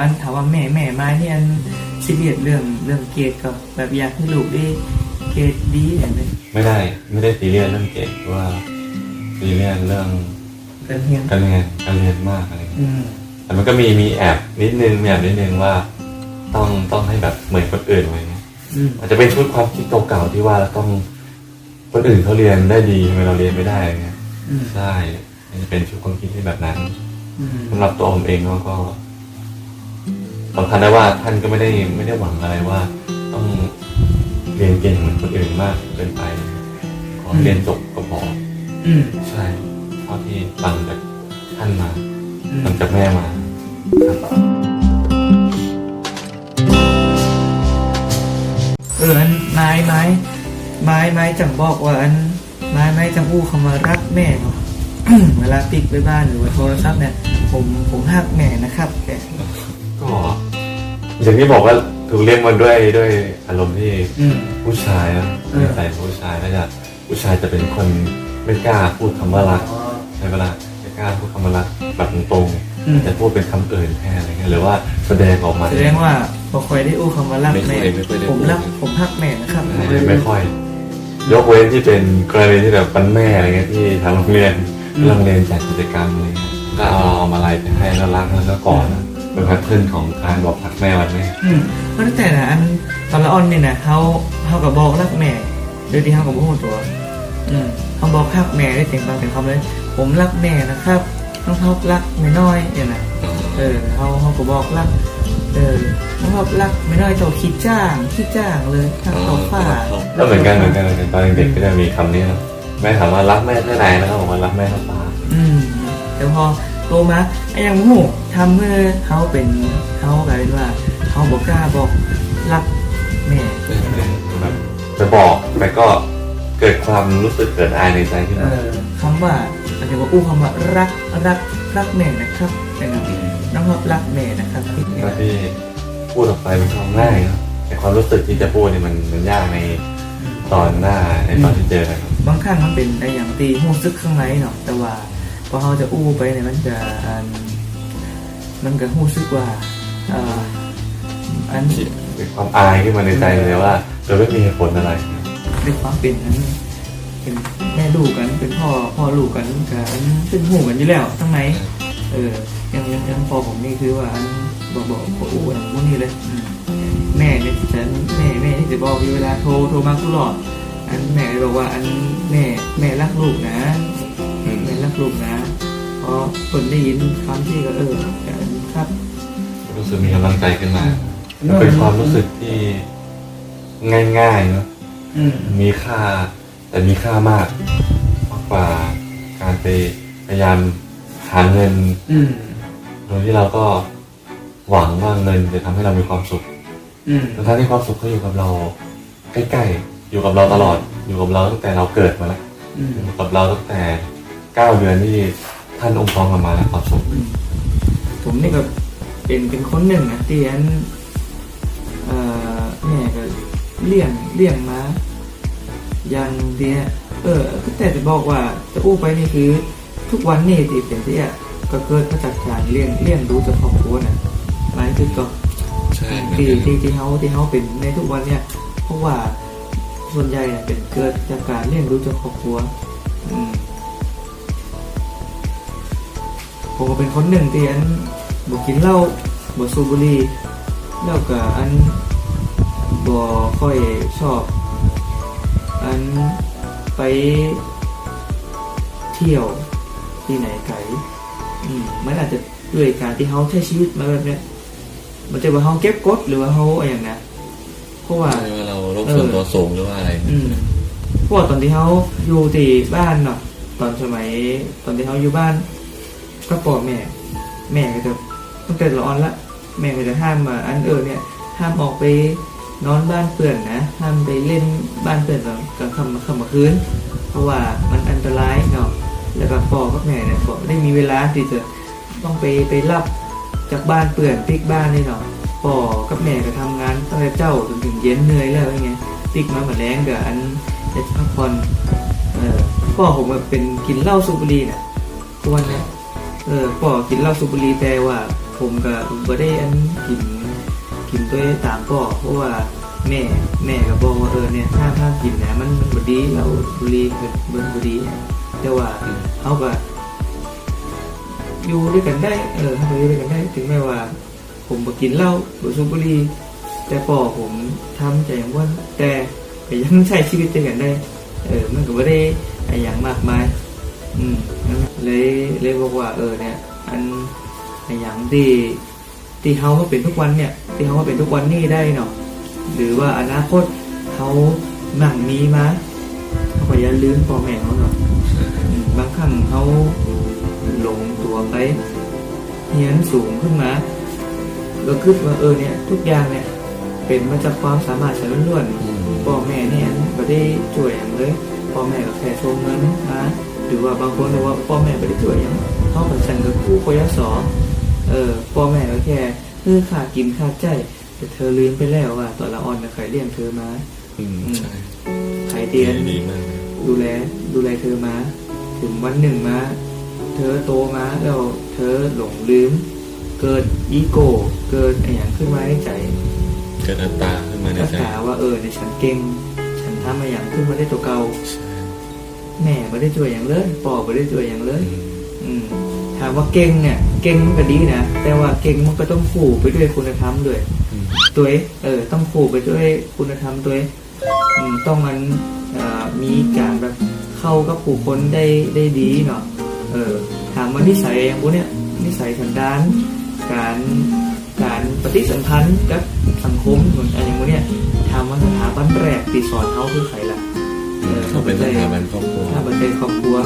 อันถามว่าแม่แม่ไม้นี่อันซีเรียสเรื่องเรื่องเกรดกับแบบอยากให้ลูกได้เกรดดีอย่างนี้ไม่ได้ไม่ได้ซีเรียสเรื่องเกรดหรือว่าซีเรียสเรื่องการเรียนการเรียนการเรียนมากอะไรเงี้ยอืมแต่มันก็มีมีแอบนิดนึงมีแอบนิดนึงว่า ต้องต้องให้แบบเหมือนคนอื่นอะไรเงี้ยอืมอาจจะเป็นชุดความคิดเก่าๆที่ว่าเราต้องคนอื่นเขาเรียนได้ดีทำไมเราเรียนไม่ได้อะไรเงี้ยอืมใช่มันจะเป็นชุดความคิดที่แบบนั้นอืมสำหรับตัวผมเองก็ก็ สำคัญได้ว่าท่านก็ไม่ได้ไม่ได้หวังอะไรว่า ต้องเรียนเก่งเหมือนคนอื่นมากเกินไป ขอให้เรียนจบก็พออืมใช่เท่าที่ฟังจากท่านมาอืมฟังจากแม่มาครับเอออันไม้ไม้ไม้ไม้จังบอกว่าอันไม้ไม้จังอู้คำว่ารักแม่เนาะเวลาปิกไปบ้านหรือว่าโทรศัพท์เนี่ย ผมผมหักแม่นะครับแกก็ อย่างที่บอกว่าถูกเลี้ยงมาด้วยด้วยอารมณ์ที่อืม ผู้ชายนะเออใส่ผู้ชายก็จะผู้ชายจะเป็นคนไม่กล้าพูดคำว่ารักใช่เวลาไม่กล้าพูดคำว่ารักแบบตรงอืมๆจะพูดเป็นคำอื่นแทนอะไรเงี้ยหรือว่าแสดงออกมา แสดงว่าพอคอยได้อู้คำว่ารักไม่ค่แม่อยไม่ค่อยได้ผมรักพูดผมหักแม่นะครับไม่ไม่ค่อย ยกเว้นที่เป็นกรณีที่แบบปันแม่อะไรเงี้ยที่ทางโรงเรียนโรงเรียนจัดกิจกรรมอะไรเงี้ยก็เอาเอามาลัยไปให้แล้วรักแล้วก็กอดนะ เป็นแพทเทิร์นของการบอกรักแม่วันแม่อืมเพราะตั้งแต่นะอันตอนละออนเนี่ยนะเขาเขากับบอกรักแม่โดยที่เขากับพูดตัว อืมเขาบอกหักแม่ได้เต็มปากเต็มคำเลย ผมรักแม่นะครับน้องเขารักไม่น้อยเนี่ยนะเออเขาเขาก็บอกรักเออน้องเขารักไม่น้อยโตคิดจ้างคิดจ้างเลยทักเขาฝ่าก็เหมือนกันเหมือนกันเหมือนกันตอนเด็กๆก็จะมีคำนี้นะแม่ถามว่ารักแม่แค่ไหนแล้วก็บอกว่ารักแม่เท่าฟ้าอืมแต่พอ โตมาไอ้อยังโง่ทำเมื่อเขาเป็นเขากลายเป็นว่าเขาบอกกล้าบอกรักแม่แบบจะบอกแต่ก็เกิดความรู้สึกเกิดอายในใจขึ้นเอมาอคำว่าอาจจะว่าอู้คำว่ารักรักรักแม่นะครับแต่นะน้องรับรักแม่นะครับพี่เนี่ยก็ที่พูดออกไปมันก็ง่ายเนอะแต่ความรู้สึกที่จะพูดเนี่ยมันมันยากในตอนหน้าในตอนที่เจอกันครับ บางครั้งมันเป็นไอ้อย่างตีหูซึกข้างในเนาะแต่ว่า พอเขาจะอู้ไปเนี่ยมันจะอันมันก็หูซึกว่าเอ่ออันเกิดความอายขึ้นมาในใจเลยว่าโดยไม่มีเหตุผลอะไรด้วยความเป็นนั้นเป็นแม่ลูกกันเป็นพ่อพ่อลูกกันกันเป็นหูกันอยู่แล้วทั้งไหนเออยังยังยังพอผมนี่คือว่าอันบอกบอกบอกอู้อันพวกนี้เลยอืมแม่เนี่ยฉันแม่แม่ที่จะบอกอยู่เวลาโทรโทรมาตลอด อันแม่บอกว่าอันแม่แม่รักลูกนะแม่รักลูกนะเพราะคนได้ยินคำที่ก็เออครับ รู้สึกมีกำลังใจขึ้นมามันเป็นความรู้สึกที่ง่ายๆเนอะอืมมีค่า แต่มีค่ามากมากกว่าการไปพยายามหาเงินอืมโดยที่เราก็หวังว่าเงินจะทำให้เรามีความสุขอืมทั้งๆที่ความสุขก็อยู่กับเราใกล้ๆ อยู่กับเราตลอดอยู่กับเราตั้งแต่เราเกิดมาแล้วอืมอยู่กับเราตั้งแต่เก้าเดือนที่ท่านองค์ท้องเรามาแล้วความสุขผมนี่ก็เป็นเป็นคนหนึ่งนะที่อันเอ่อแม่ก็เลี้ยงเลี้ยงมาอย่างเดียเออแต่จะบอกว่าจะอู้ไปนี่คือทุกวันนี่ที่เป็นที่อะก็เกิดมาจากการเลี้ยงเลี้ยงดูจากครอบครัวนะหมายถึงก็ใช่ที่ที่ที่เขาที่เขาเป็นในทุกวันเนี่ยเพราะว่า ส่วนใหญ่เนี่ยเป็นเกิดจากการเลี้ยงดูจากครอบครัวผมก็เป็นคนหนึ่งที่อันบ่กินเหล้าบ่สูบบุหรี่แล้วก็อันบ่ค่อยชอบ อันไปเที่ยวที่ไหนไกลอืมมันอาจจะด้วยการที่เขาใช้ชีวิตมาแบบเนี้ยมันจะว่าเขาเก็บกดหรือว่าเขาอะไรอย่างนั้นเพราะว่า ใช่ว่าเราโรคส่วนตัวสูงหรือว่าอะไรอืมเพราะว่าตอนที่เขาอยู่ที่บ้านเนาะตอนสมัย ตอนที่เขาอยู่บ้านก็ปอแม่ แม่ก็จะตั้งแต่ละออนละ แม่ก็จะห้ามมาอันเออเนี่ย ห้ามออกไปนอนบ้านเปื่อนนะห้ามไปเล่นบ้านเปื่อนตอนกลางค่ำค่ำกลางคืนเพราะว่ามันอันตรายเนาะแล้วก็พ่อกับแม่เนี่ยก็ได้มีเวลาที่จะต้องไปไปรับจากบ้านเปื่อนปิกบ้านนี่เนาะ พ่อกับแม่ก็ทำงานตั้งแต่เจ้าจนถึงเย็นเหนื่อยแล้วไงปิกมาเหมือนแรงกับอันจะพักผ่อนเออพ่อผมแบบเป็นกินเหล้าสูบบุหรี่น่ะทุกวันนี้ยเออพ่อกินเหล้าสูบบุหรี่แต่ว่า ผมก็บ่ได้อันกินกินด้วยตามพ่อเพราะว่าแม่แม่ก็บอกว่าเออเนี่ยถ้าถ้ากินนะมันมันบดีเราบุรี่คือมันบ่ดีแต่ว่าเขาก็อยู่ด้วยกันได้เออเขาก็อยู่ด้วยกันได้ถึงแม้ว่า ผมบ่กินเหล้าบ่สูบบุหรี่แต่พ่อผมทำใจอย่างว่าแต่ก็ยังใช้ชีวิตด้วยกันได้ เออ มันก็บ่ได้อะไรอย่างมากมาย อืมเลยเลยบอกว่า เออเนี่ย อันไอ้อย่างที่ที่เขามาเป็นทุกวันเนี่ย ที่เขามาเป็นทุกวันนี้ได้เนาะหรือว่าอนาคตเขาหมั่งมีมาเขาก็อย่าลืมพ่อแม่เขาเนาะบางครั้งเขาหลงตัวไปเฮียนสูงขึ้นมา ก็คิดว่าเออเนี่ยทุกอย่างเนี่ยเป็นมาจากความสามารถฉันล้วนๆอืมพ่อแม่เนี่ยไม่ได้ช่วยอย่างเลยพ่อแม่ก็แค่ส่งเงินมาหรือว่าบางคนบอกว่าพ่อแม่ไม่ได้ช่วยอย่างเขาเป็นฉันกับกู้กยศเออพ่อแม่ก็แค่เพื่อค่ากินค่าใจแต่เธอลืมไปแล้วว่าตอนละอ่อนน่ะใครเลี้ยงเธอมาอืมใช่ใครเตียนดีมากเลยดูแลดูแลเธอมา ถึงวันหนึ่งมา เธอโตมาแล้วเธอหลงลืม เกิดอีโก้เกิดอะไรอย่างขึ้นมาในใจ เกิดอัตตาขึ้นมาในก็ใจถาว่าเออในฉันเก่ง ฉันทำมาอย่างขึ้นมาได้ตัวเก่าใช่แม่ไม่ได้ช่วยอย่างเลยพ่อไม่ได้ช่วยอย่างเลยอืมอืมถามว่าเก่งเนี่ย เก่งมันก็ดีนะ แต่ว่าเก่งมันก็ต้องคู่ไปด้วยคุณธรรมด้วย อืมตัวเองเออ ต้องคู่ไปด้วยคุณธรรมตัวเองอืมต้องมันเอ่อมีการแบบเข้ากับผู้คนได้ได้ดีเนาะ เออ ถามว่านิสัยอย่างพวกเนี้ยนิสัยสันดาน การการปฏิสัมพันธ์กับสังคมเหมือนอะไรอย่างพวกเนี้ยถามว่าสถาบันแรกที่สอนเขาคือใครล่ะเขาเป็นสถาบันครอบครัวถ้าบันไดครอบครัว